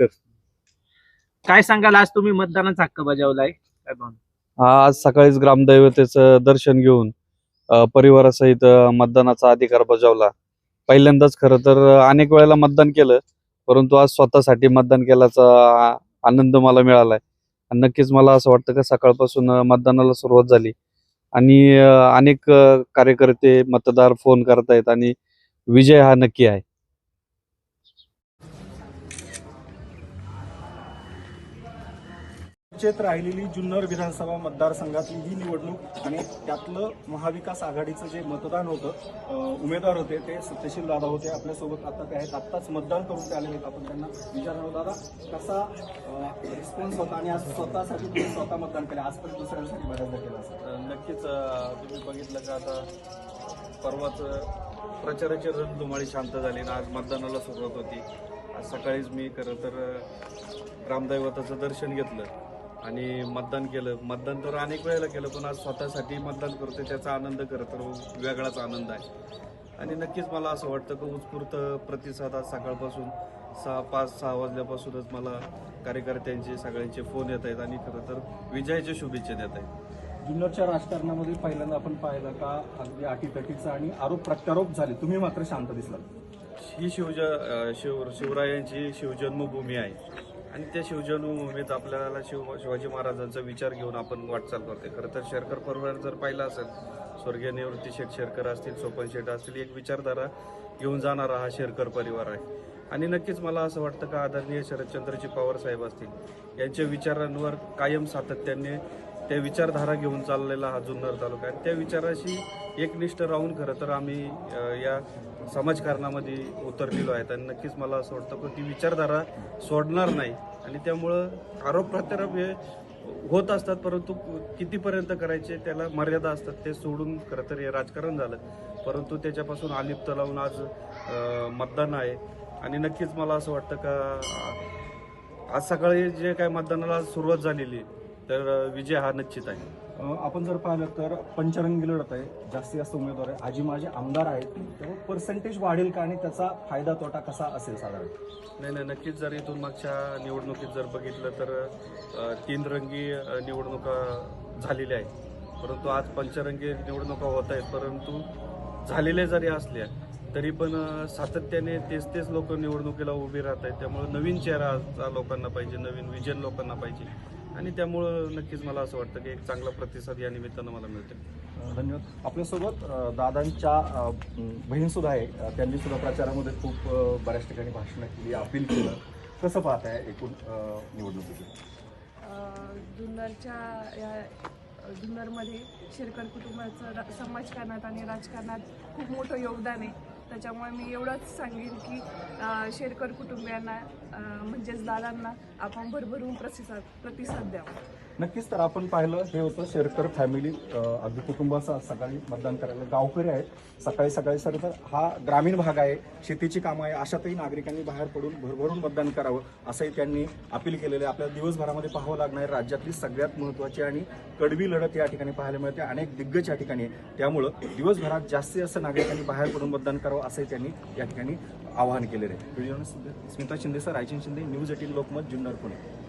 आंबेडकर काय सांगाल आज तुम्ही मतदानाचा हक्क बजावलाय? काय भावना? आज सकाळीच ग्रामदैवतेचं दर्शन घेऊन अ, परिवारासहित अ, मतदानाचा अधिकार बजावला. पहिल्यांदाच खरं तर अनेक वेळेला मतदान केलं परंतु आज स्वतःसाठी मतदान केल्याचा आनंद मला मिळालाय. आणि नक्कीच मला असं वाटतं का सकाळपासून अ, मतदानाला सुरुवात झाली. आणि अ, अनेक अ, कार्यकर्ते मतदार फोन करतायत आणि विजय हा नक्की आहे. चर्चेत राहिलेली जुन्नर विधानसभा मतदारसंघातली ही निवडणूक आणि त्यातलं महाविकास आघाडीचं जे मतदान होतं उमेदवार होते ते सत्यशील दादा होते आपल्यासोबत. आता ते आहेत आत्ताच मतदान करून ते आले आहेत. आपण त्यांना विचारणार दादा कसा रिस्पॉन्स होता आणि आज स्वतःसाठी तुम्ही स्वतः मतदान केलं? आज पण दुसऱ्यांसाठी बऱ्याचदा केलं असं. नक्कीच तुम्ही बघितलं का आता परवाच प्रचाराची रणधुमाळी शांत झाली आज मतदानाला सुरुवात होती. आज सकाळीच मी खरं तर रामदैवताचं दर्शन घेतलं. आणि मतदान केलं. मतदान तर अनेक वेळेला केलं पण आज स्वतःसाठी मतदान करतोय त्याचा आनंद खरं तर वेगळाच आनंद आहे. आणि नक्कीच मला असं वाटतं की उत्स्फूर्त प्रतिसाद आज सकाळपासून सहा पाच सहा वाजल्यापासूनच मला कार्यकर्त्यांचे सगळ्यांचे फोन येत आहेत आणि खरं तर विजयाच्या शुभेच्छा देत आहेत. जुन्नरच्या राजकारणामध्ये पहिल्यांदा आपण पाहिलं का अगदी अटीतटीचं आणि आरोप प्रत्यारोप झाले. तुम्ही मात्र शांत दिसलात. ही शिवज शिव शिवरायांची शिवजन्मभूमी आहे. आणि त्या शिवजन्मभूमीत आपल्याला शिव शिवाजी महाराजांचा विचार घेऊन आपण वाटचाल करते खरं तर शेरकर परिवार जर पाहिला असेल स्वर्गीय निवृत्ती शेठ शेरकर असतील सोपन शेठ असतील एक विचारधारा घेऊन जाणारा हा शेरकर परिवार आहे. आणि नक्कीच मला असं वाटतं का आदरणीय शरदचंद्रजी पवार साहेब असतील यांच्या विचारांवर कायम सातत्याने त्या विचारधारा घेऊन चाललेला हा जुन्नर तालुका आहे. त्या विचाराशी एकनिष्ठ राहून खरं तर आम्ही या समाजकारणामध्ये उतरलेलो आहेत आणि नक्कीच मला असं वाटतं की ती विचारधारा सोडणार नाही. आणि त्यामुळं आरोप प्रत्यारोप हे होत असतात परंतु कितीपर्यंत करायचे त्याला मर्यादा असतात ते सोडून खरं तर हे राजकारण झालं. परंतु त्याच्यापासून अलिप्त लावून आज मतदान आहे. आणि नक्कीच मला असं वाटतं का आज सकाळी जे काय मतदानाला सुरुवात झालेली आहे, तर विजय हा निश्चित आहे. अं, आपण जर पाहिलं तर पंचरंगी लढत आहे. जास्तीत जास्त उमेदवार आहे. आजी माझे आमदार आहेत. त्यामुळे पर्सेंटेज वाढेल का आणि त्याचा फायदा तोटा कसा असेल साधारण? नाही नाही नक्कीच जर इथून मागच्या निवडणुकीत जर बघितलं तर अ, तीन रंगी अ, निवडणुका झालेल्या आहेत. परंतु आज पंचरंगी निवडणुका होत आहेत. परंतु झालेल्या जरी असल्या तरी पण अ, सातत्याने तेच तेच लोक निवडणुकीला उभी राहत आहेत. त्यामुळे नवीन चेहरा लोकांना पाहिजे नवीन विजन लोकांना पाहिजे. आणि त्यामुळं नक्कीच मला असं वाटतं की एक चांगला प्रतिसाद या निमित्तानं मला मिळते धन्यवाद. आपल्यासोबत अं, दादांच्या बहीण सुद्धा आहे. त्यांनी सुद्धा प्रचारामध्ये खूप अं, बऱ्याच ठिकाणी भाषणं केली अपील केलं. कसं पाहताय एकूण अं, निवडणुकीचं? अ, जुन्नरच्या या जुन्नरमध्ये शिरकर कुटुंबाचं रा- समाजकारणात आणि राजकारणात खूप मोठं योगदान आहे. त्याच्यामुळे मी एवढंच सांगेन की शेरकर कुटुंबियांना म्हणजेच दादांना आपण भरभरून प्रतिसाद प्रतिसाद द्यावा. नक्कीच तर आपण पाहिलं हे होतं शेरकर फॅमिली अगदी कुटुंबाचं सकाळी मतदान करायला. गावकरी आहेत. सकाळी सकाळी सर तर हा ग्रामीण भाग आहे. शेतीची कामं आहे. अशातही नागरिकांनी बाहेर पडून भरभरून मतदान करावं असंही त्यांनी अपील केलेलं आहे. आपल्याला दिवसभरामध्ये पाहावं लागणार राज्यातली सगळ्यात महत्त्वाची आणि कडवी लढत या ठिकाणी पाहायला मिळते. अनेक दिग्गज या ठिकाणी आहे. त्यामुळं दिवसभरात जास्तीत जास्त नागरिकांनी बाहेर पडून मतदान करावं असंही त्यांनी या ठिकाणी आवाहन केलेलं आहे. Smita Shinde sir Raichand Shinde news eighteen Lokmat Junnar Pune.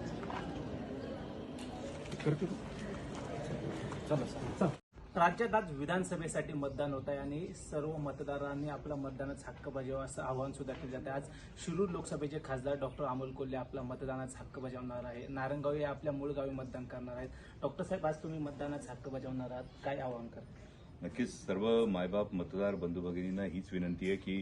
राज्यात आज विधानसभेसाठी मतदान होत आहे आणि सर्व मतदारांनी आपला मतदानाचा हक्क बजावा असं आवाहन सुद्धा केलं जातं आज शिरूर लोकसभेचे खासदार डॉक्टर अमोल कोल्हे आपला मतदानाचा हक्क बजावणार आहे. नारंगाव हे आपल्या मूळ गावी मतदान करणार आहेत. डॉक्टर साहेब आज तुम्ही मतदानाचा हक्क बजावणार आहात. काय आवाहन करता? नक्कीच सर्व मायबाप मतदार बंधू भगिनींना हीच विनंती आहे की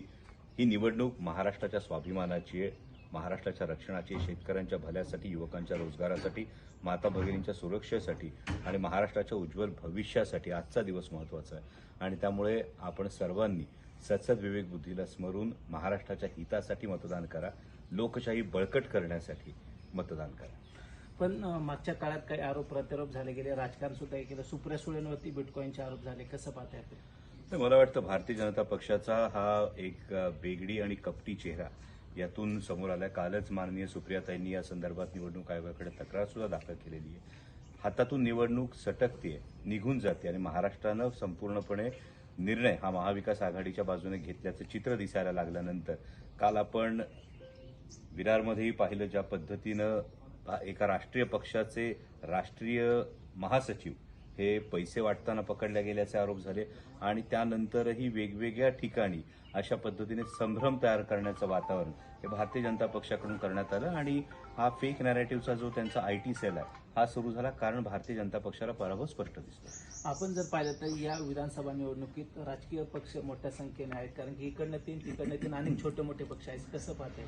ही निवडणूक महाराष्ट्राच्या स्वाभिमानाची आहे. महाराष्ट्राच्या रक्षणाची शेतकऱ्यांच्या भल्यासाठी युवकांच्या रोजगारासाठी माता भगिनींच्या सुरक्षेसाठी आणि महाराष्ट्राच्या उज्ज्वल भविष्यासाठी आजचा दिवस महत्त्वाचा आहे. आणि त्यामुळे आपण सर्वांनी सत्सद विवेक बुद्धीला स्मरून महाराष्ट्राच्या हितासाठी मतदान करा. लोकशाही बळकट करण्यासाठी मतदान करा. पण मागच्या काळात काही आरोप प्रत्यारोप झाले गेले. राजकारण सुद्धा केलं. सुप्रिया सुळेंवरती बिटकॉईनचे आरोप झाले. कसं तर मला वाटतं भारतीय जनता पक्षाचा हा एक वेगळी आणि कपटी चेहरा यातून समोर आला कालच माननीय सुप्रियाताईंनी या संदर्भात निवडणूक आयोगाकडे तक्रार सुद्धा दाखल केलेली आहे. हातातून निवडणूक सटकते निघून जाते आणि महाराष्ट्रानं संपूर्णपणे निर्णय हा महाविकास आघाडीच्या बाजूने घेतल्याचं चित्र दिसायला लागल्यानंतर काल आपण विरारमध्येही पाहिलं ज्या पद्धतीनं एका राष्ट्रीय पक्षाचे राष्ट्रीय महासचिव हे पैसे वाटताना पकडल्या गेल्याचे आरोप झाले आणि त्यानंतरही वेगवेगळ्या ठिकाणी अशा पद्धतीने संभ्रम तयार करण्याचं वातावरण हे भारतीय जनता पक्षाकडून करण्यात आलं आणि हा फेक नॅरेटिव्हचा जो त्यांचा आय टी सेल आहे हा सुरू झाला कारण भारतीय जनता पक्षाला पराभव स्पष्ट दिसतो आपण जर पाहिलं तर या विधानसभा निवडणुकीत राजकीय पक्ष मोठ्या संख्येने आहेत कारण की इकडनं तीन तिकडनं तीन अनेक छोटे मोठे पक्ष आहेत. कसं पाहते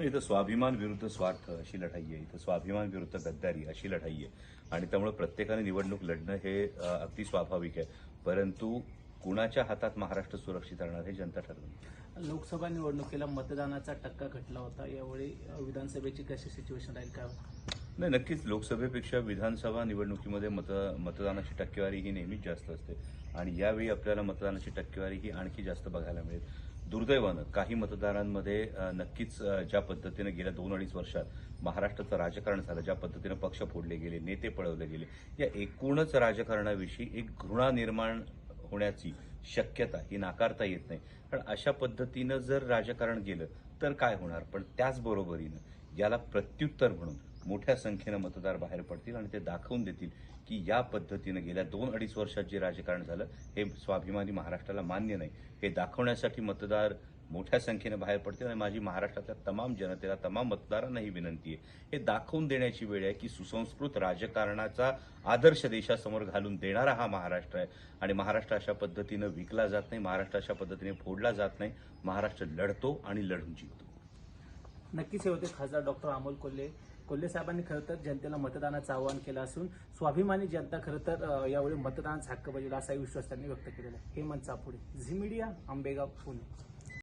इथं स्वाभिमान विरुद्ध स्वार्थ अशी लढाई आहे. इथं स्वाभिमान विरुद्ध गद्दारी अशी लढाई आहे. आणि त्यामुळे प्रत्येकाने निवडणूक लढणं हे अगदी स्वाभाविक आहे. परंतु कुणाच्या हातात महाराष्ट्र सुरक्षित राहणार हे जनता ठरवणार लोकसभा निवडणुकीला मतदानाचा टक्का घटला होता. यावेळी विधानसभेची कशी सिच्युएशन राहील काय? नाही नक्कीच लोकसभेपेक्षा विधानसभा निवडणुकीमध्ये मत मतदानाची टक्केवारी ही नेहमीच जास्त असते. आणि यावेळी आपल्याला मतदानाची टक्केवारी ही आणखी जास्त बघायला मिळेल. दुर्दैवानं काही मतदारांमध्ये नक्कीच ज्या पद्धतीनं गेल्या दोन अडीच वर्षात महाराष्ट्राचं राजकारण झालं ज्या पद्धतीनं पक्ष फोडले गेले नेते पळवले गेले या एकूणच राजकारणाविषयी एक घृणा निर्माण होण्याची शक्यता ही नाकारता येत नाही. कारण अशा पद्धतीनं जर राजकारण गेलं तर काय होणार? पण त्याचबरोबरीनं याला प्रत्युत्तर म्हणून मोठ्या संख्येनं मतदार बाहेर पडतील आणि ते दाखवून देतील की या पद्धतीनं गेल्या दोन अडीच वर्षात जे राजकारण झालं हे स्वाभिमानी महाराष्ट्राला मान्य नाही. हे दाखवण्यासाठी मतदार मोठ्या संख्येनं बाहेर पडतील आणि माझी महाराष्ट्रातल्या तमाम जनतेला तमाम मतदारांना ही विनंती आहे. हे दाखवून देण्याची वेळ आहे की सुसंस्कृत राजकारणाचा आदर्श देशासमोर घालून देणारा हा महाराष्ट्र आहे. आणि महाराष्ट्र अशा पद्धतीनं विकला जात नाही महाराष्ट्र अशा पद्धतीने फोडला जात नाही. महाराष्ट्र लढतो आणि लढून जिंकतो. नक्कीच हे होते खासदार डॉक्टर अमोल कोल्हे. कोल्हे साहेबांनी खरं तर जनतेला मतदानाचं आवाहन केलं असून स्वाभिमानी जनता खरं तर यावेळी मतदानाचा हक्क बजावला असा विश्वास त्यांनी व्यक्त केलेला आहे. Hemant Chapude Zee media Ambegaon Pune.